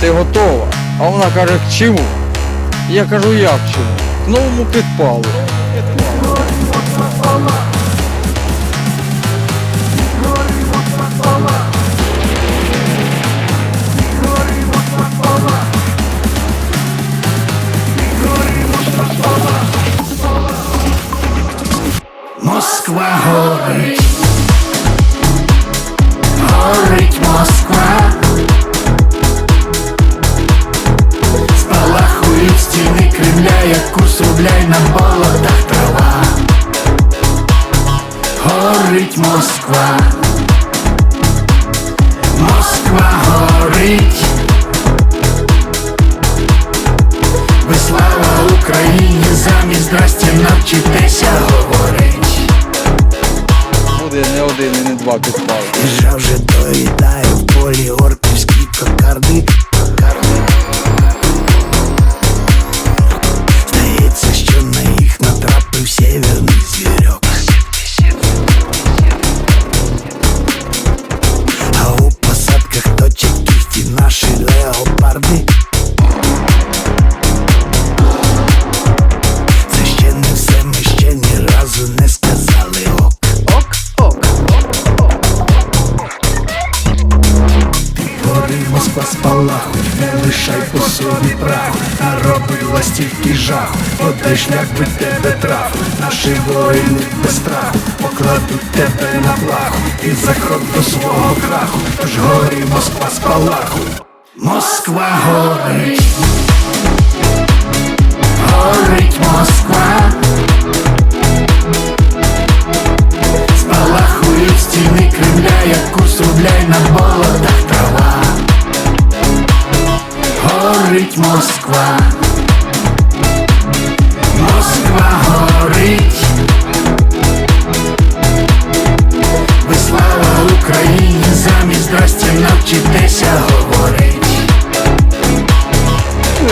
ти готова? А вона каже, к чому? Я кажу, як чому? К новому підпалу. Москва горить, як курс рубля й на болотах трава. Горить Москва, Москва горить. Ви слава Україні, замість здрасті навчитеся говорить. Буде не один і не два підпали. Держа вже доїдає леопарди. Це ще не все, ми ще ні разу не сказали ок. Ок, ок. Гори Москва спалахуй, не лишай по собі праху Наробила стільки жаху, одай шлях би тебе трафу Наші воїни без страху покладуть тебе на плаху І за крок до свого краху, тож горі Москва спалахуй Москва горить Горить Москва Спалахують стіни Кремля, як курс рубля й на болотах трава. Горить Москва. Москва горить. Ви слава Україні, замість здрасті навчитеся говорить.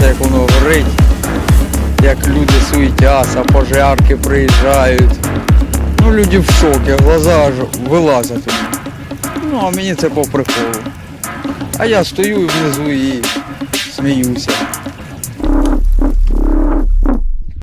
Мені як воно горить, як люди суетяться, пожарки приїжджають. Ну, люди в шокі, глаза аж вилазять. Ну, а мені це по приколу. А я стою внизу і сміюся.